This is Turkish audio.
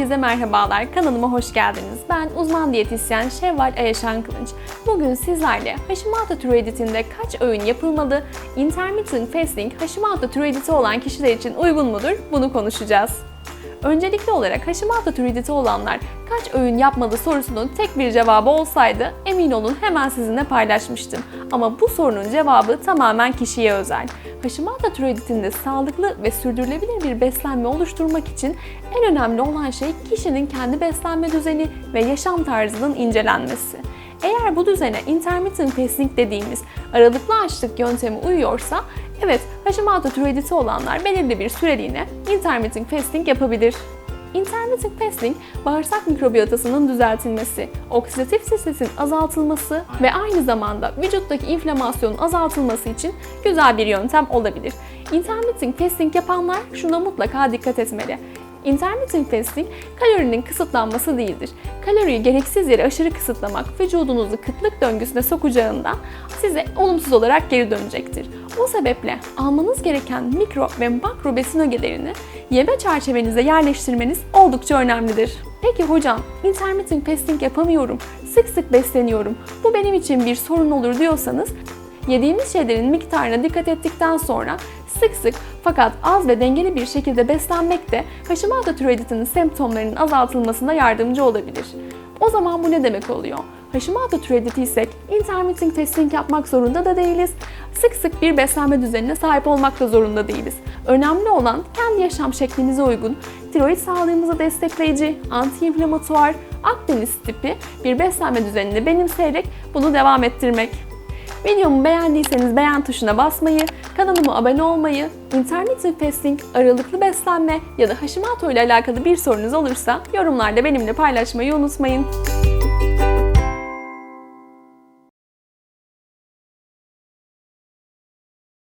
Herkese merhabalar, kanalıma hoş geldiniz. Ben uzman diyetisyen Şevval Ayaşan Kılınç. Bugün sizlerle Hashimoto tiroiditinde kaç öğün yapılmalı, intermittent fasting Hashimoto tiroiditi olan kişiler için uygun mudur? Bunu konuşacağız. Öncelikli olarak Hashimoto tiroiditi olanlar kaç öğün yapmalı sorusunun tek bir cevabı olsaydı emin olun hemen sizinle paylaşmıştım. Ama bu sorunun cevabı tamamen kişiye özel. Hashimoto tiroiditinde sağlıklı ve sürdürülebilir bir beslenme oluşturmak için en önemli olan şey kişinin kendi beslenme düzeni ve yaşam tarzının incelenmesi. Eğer bu düzene intermittent fasting dediğimiz aralıklı açlık yöntemi uyuyorsa evet Hashimoto tiroiditi olanlar belirli bir süreliğine intermittent fasting yapabilir. Intermittent fasting, bağırsak mikrobiyotasının düzeltilmesi, oksidatif stresin azaltılması ve aynı zamanda vücuttaki inflamasyonun azaltılması için güzel bir yöntem olabilir. Intermittent fasting yapanlar şuna mutlaka dikkat etmeli. Intermittent fasting kalorinin kısıtlanması değildir. Kaloriyi gereksiz yere aşırı kısıtlamak vücudunuzu kıtlık döngüsüne sokacağından size olumsuz olarak geri dönecektir. O sebeple almanız gereken mikro ve makro besin ögelerini yeme çerçevenize yerleştirmeniz oldukça önemlidir. Peki hocam, intermittent fasting yapamıyorum, sık sık besleniyorum, bu benim için bir sorun olur diyorsanız yediğimiz şeylerin miktarına dikkat ettikten sonra sık sık fakat az ve dengeli bir şekilde beslenmek de Hashimoto tiroiditinin semptomlarının azaltılmasına yardımcı olabilir. O zaman bu ne demek oluyor? Hashimoto tiroiditiysek intermittent fasting yapmak zorunda da değiliz. Sık sık bir beslenme düzenine sahip olmak da zorunda değiliz. Önemli olan kendi yaşam şeklimize uygun, tiroid sağlığımızı destekleyici, anti-inflamatuar, Akdeniz tipi bir beslenme düzenini benimseyerek bunu devam ettirmek. Videomu beğendiyseniz beğen tuşuna basmayı, kanalıma abone olmayı, intermittent fasting, aralıklı beslenme ya da Hashimoto ile alakalı bir sorunuz olursa yorumlarda benimle paylaşmayı unutmayın.